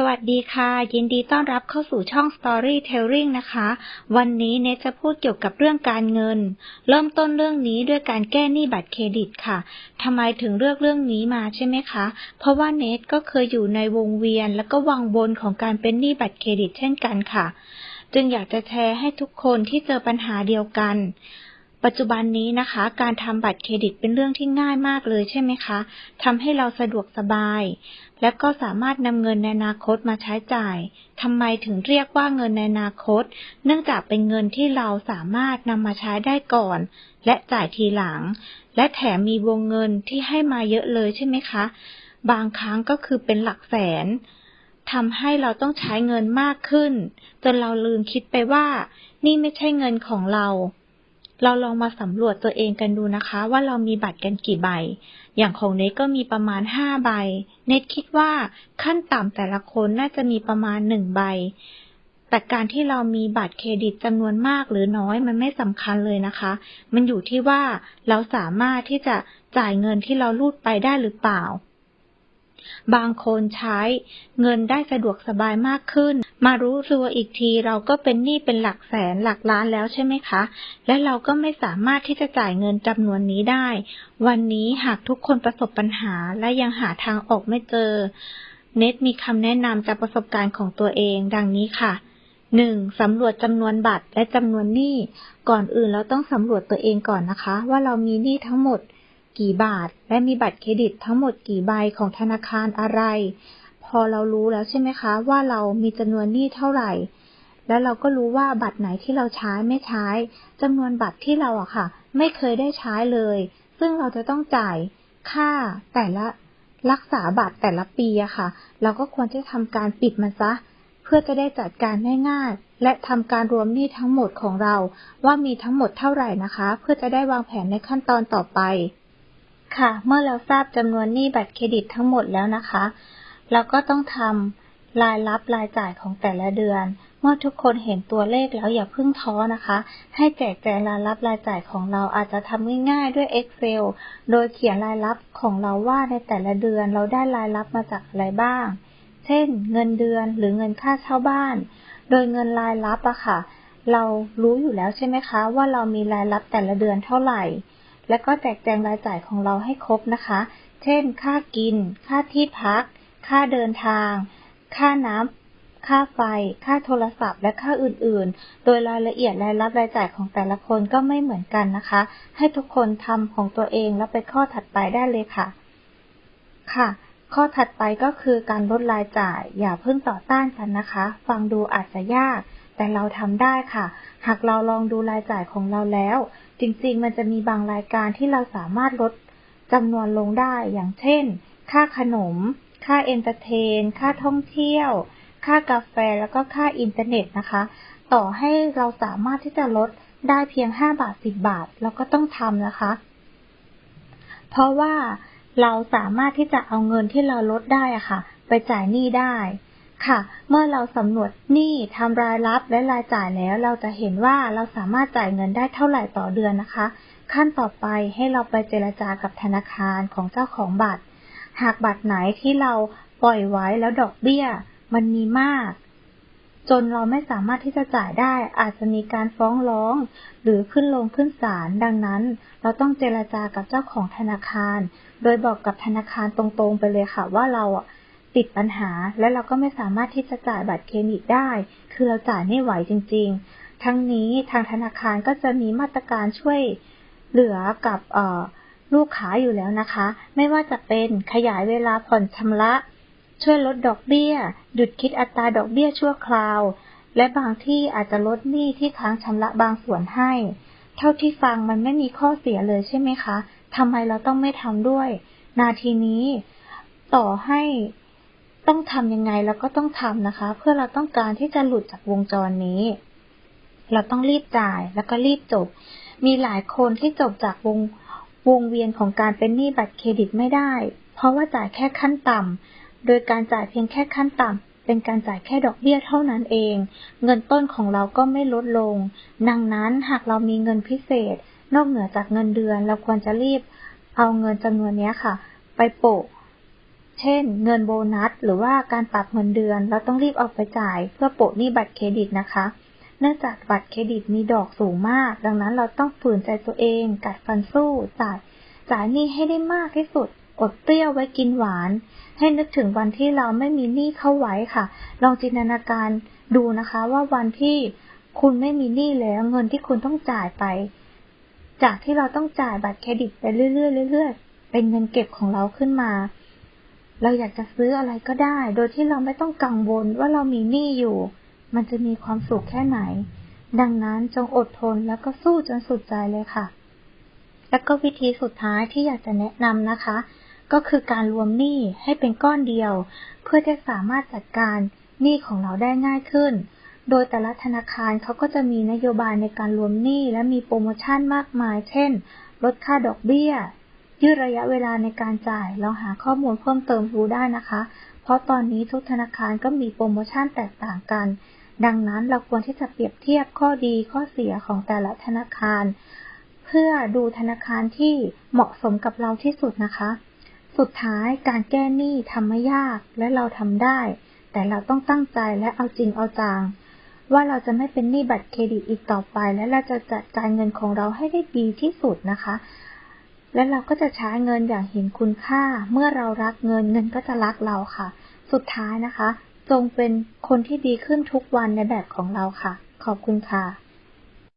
สวัสดีค่ะ ยินดีต้อนรับเข้าสู่ช่อง Storytelling นะคะ วันนี้เนทจะพูดเกี่ยวกับเรื่องการเงิน เริ่มต้นเรื่องนี้ด้วยการแก้หนี้บัตรเครดิตค่ะทำไมถึงเลือกเรื่องนี้มาใช่ไหมคะ เพราะว่าเนทก็เคยอยู่ในวงเวียน และก็วังวนของการเป็นหนี้บัตรเครดิตเช่นกันค่ะ จึงอยากจะแชร์ให้ทุกคนที่เจอปัญหาเดียวกัน ปัจจุบันนี้นะคะ การทำบัตรเครดิตเป็นเรื่องที่ง่ายมากเลยใช่ไหมคะทำให้เราสะดวกสบาย และก็สามารถนำเงินในอนาคตมาใช้จ่ายทำไมถึงเรียกว่าเงินในอนาคต เนื่องจากเป็นเงินที่เราสามารถนำมาใช้ได้ก่อน และจ่ายทีหลัง และแถมมีวงเงินที่ให้มาเยอะเลยใช่ไหมคะ บางครั้งก็คือเป็นหลักแสนทำให้เราต้องใช้เงินมากขึ้น จนเราลืมคิดไปว่า นี่ไม่ใช่เงินของเรา เราลองมาสำรวจตัวเองกันดูนะคะ ว่าเรามีบัตรกันกี่ใบ อย่างของเนทก็มีประมาณห้าใบ เนทคิดว่าขั้นต่ำแต่ละคนน่าจะมีประมาณหนึ่งใบ แต่การที่เรามีบัตรเครดิตจำนวนมากหรือน้อยมันไม่สำคัญเลยนะคะ มันอยู่ที่ว่าเราสามารถที่จะจ่ายเงินที่เราลูดไปได้หรือเปล่า บางคนใช้ เงินได้สะดวกสบายมากขึ้น มารู้ตัวอีกทีเราก็เป็นหนี้เป็นหลักแสนหลักล้านแล้วใช่ไหมคะ และเราก็ไม่สามารถที่จะจ่ายเงินจำนวนนี้ได้ วันนี้หากทุกคนประสบปัญหาและยังหาทางออกไม่เจอ เน็ตมีคำแนะนำจากประสบการณ์ของตัวเอง ดังนี้ค่ะหนึ่งสำรวจจำนวนบัตรและจำนวนหนี้ ก่อนอื่นเราต้องสำรวจตัวเองก่อนนะคะ ว่าเรามีหนี้ทั้งหมด กี่บาท และมีบัตรเครดิตทั้งหมดกี่ใบของธนาคารอะไร พอเรารู้แล้วใช่ไหมคะ ว่าเรามีจำนวนหนี้เท่าไหร่ แล้วเราก็รู้ว่าบัตรไหนที่เราใช้ไม่ใช้จำนวนบัตรที่เราอะค่ะ ไม่เคยได้ใช้เลย ซึ่งเราจะต้องจ่ายค่าแต่ละรักษาบัตรแต่ละปีอะค่ะ เราก็ควรจะทำการปิดมันซะ เพื่อจะได้จัดการง่ายๆและทำการรวมหนี้ทั้งหมดของเรา ว่ามีทั้งหมดเท่าไหร่นะคะ เพื่อจะได้วางแผนในขั้นตอนต่อไป ค่ะ เมื่อเราทราบจำนวนหนี้บัตรเครดิตทั้งหมดแล้วนะคะ เราก็ต้องทำรายรับรายจ่ายของแต่ละเดือน เมื่อทุกคนเห็นตัวเลขแล้วอย่าเพิ่งท้อนะคะ ให้แจกแจงรายรับรายจ่ายของเราอาจจะทำง่ายๆด้วย Excel โดยเขียนรายรับของเราว่าในแต่ละเดือนเราได้รายรับมาจากอะไรบ้าง เช่น เงินเดือนหรือเงินค่าเช่าบ้าน โดยเงินรายรับอะค่ะ เรารู้อยู่แล้วใช่ไหมคะ ว่าเรามีรายรับแต่ละเดือนเท่าไหร่ และก็แจกแจงรายจ่ายของเราให้ครบนะคะ เช่น ค่ากิน ค่าที่พัก ค่าเดินทาง ค่าน้ำ ค่าไฟ ค่าโทรศัพท์ และค่าอื่นๆ โดยรายละเอียดรายรับรายจ่ายของแต่ละคนก็ไม่เหมือนกันนะคะ ให้ทุกคนทำของตัวเองแล้วไปข้อถัดไปได้เลยค่ะ ค่ะข้อถัดไปก็คือการลดรายจ่าย อย่าเพิ่งต่อต้านกันนะคะ ฟังดูอาจจะยาก แต่เราทำได้ค่ะ หากเราลองดูรายจ่ายของเราแล้ว จริงๆ มันจะมีบางรายการที่เราสามารถลดจำนวนลงได้ อย่างเช่น ค่าขนม ค่าเอนเตอร์เทน ค่าท่องเที่ยว ค่ากาแฟ แล้วก็ค่าอินเทอร์เน็ตนะคะ ต่อให้เราสามารถที่จะลดได้เพียง 5 บาท 10 บาท เราก็ต้องทำนะคะ เพราะว่าเราสามารถที่จะเอาเงินที่เราลดได้อะค่ะ ไปจ่ายหนี้ได้ ค่ะ เมื่อเราสำรวจหนี้ทำรายรับและรายจ่ายแล้ว เราจะเห็นว่าเราสามารถจ่ายเงินได้เท่าไหร่ต่อเดือนนะคะ ขั้นต่อไปให้เราไปเจรจากับธนาคารของเจ้าของบัตร หากบัตรไหนที่เราปล่อยไว้แล้วดอกเบี้ย มันมีมาก จนเราไม่สามารถที่จะจ่ายได้ อาจจะมีการฟ้องร้อง หรือขึ้นลงขึ้นศาลดังนั้น เราต้องเจรจากับเจ้าของธนาคาร โดยบอกกับธนาคารตรงๆไปเลยค่ะว่าเราอะ ติดปัญหา และเราก็ไม่สามารถที่จะจ่ายบัตรเครดิตได้ คือเราจ่ายไม่ไหวจริง ๆ ทั้งนี้ทางธนาคารก็จะมีมาตรการช่วยเหลือกับลูกค้าอยู่แล้วนะคะ ไม่ว่าจะเป็นขยายเวลาผ่อนชำระ ช่วยลดดอกเบี้ย หยุดคิดอัตราดอกเบี้ยชั่วคราว และบางที่อาจจะลดหนี้ที่ค้างชำระบางส่วนให้ เท่าที่ฟังมันไม่มีข้อเสียเลยใช่ไหมคะทำไมเราต้องไม่ทำด้วย นาทีนี้ ต่อให้ ต้องทำยังไงแล้วก็ต้องทำนะคะ เพื่อเราต้องการที่จะหลุดจากวงจรนี้ เราต้องรีบจ่ายแล้วก็รีบจบ มีหลายคนที่จบจากวงวงเวียนของการเป็นหนี้บัตรเครดิตไม่ได้ เพราะว่าจ่ายแค่ขั้นต่ำโดยการจ่ายเพียงแค่ขั้นต่ำเป็นการจ่ายแค่ดอกเบี้ยเท่านั้นเอง เงินต้นของเราก็ไม่ลดลง ดังนั้นหากเรามีเงินพิเศษ นอกเหนือจากเงินเดือน เราควรจะรีบ เอาเงินจำนวนนี้ค่ะ ไปโปะ เช่น เงินโบนัส หรือว่าการปรับเงินเดือน เราต้องรีบเอาไปจ่าย เพื่อโปะหนี้บัตรเครดิตนะคะ เนื่องจากบัตรเครดิตมีดอกสูงมาก ดังนั้นเราต้องฝืนใจตัวเอง กัดฟันสู้จ่ายจ่ายหนี้ให้ได้มากที่สุด อดเปรี้ยวไว้กินหวาน ให้นึกถึงวันที่เราไม่มีหนี้เข้าไว้ค่ะ ลองจินตนาการดูนะคะว่าวันที่คุณไม่มีหนี้แล้วเงินที่คุณต้องจ่ายไป จากที่เราต้องจ่ายบัตรเครดิตไปเรื่อยๆเรื่อยๆเป็นเงินเก็บของเราขึ้นมา เราอยากจะซื้ออะไรก็ได้ โดยที่เราไม่ต้องกังวลว่าเรามีหนี้อยู่ มันจะมีความสุขแค่ไหน ดังนั้นจงอดทนแล้วก็สู้จนสุดใจเลยค่ะ แล้วก็วิธีสุดท้ายที่อยากจะแนะนำนะคะ ก็คือการรวมหนี้ให้เป็นก้อนเดียว เพื่อจะสามารถจัดการหนี้ของเราได้ง่ายขึ้น โดยแต่ละธนาคารเขาก็จะมีนโยบายในการรวมหนี้และมีโปรโมชั่นมากมาย เช่น ลดค่าดอกเบี้ย ยืดระยะเวลาในการจ่ายเราหาข้อมูลเพิ่มเติมรู้ได้นะคะ เพราะตอนนี้ทุกธนาคารก็มีโปรโมชั่นแตกต่างกัน ดังนั้นเราควรที่จะเปรียบเทียบข้อดีข้อเสียของแต่ละธนาคาร เพื่อดูธนาคารที่เหมาะสมกับเราที่สุดนะคะ สุดท้ายการแก้หนี้ทำไม่ยากและเราทำได้ แต่เราต้องตั้งใจและเอาจริงเอาจังว่าเราจะไม่เป็นหนี้บัตรเครดิตอีกต่อไป และเราจะจัดการเงินของเราให้ได้ดีที่สุดนะคะ และเราก็จะใช้เงินอย่างเห็นคุณค่า เมื่อเรารักเงินเงินก็จะรักเราค่ะ สุดท้ายนะคะ จงเป็นคนที่ดีขึ้นทุกวันในแบบของเราค่ะ ขอบคุณค่ะ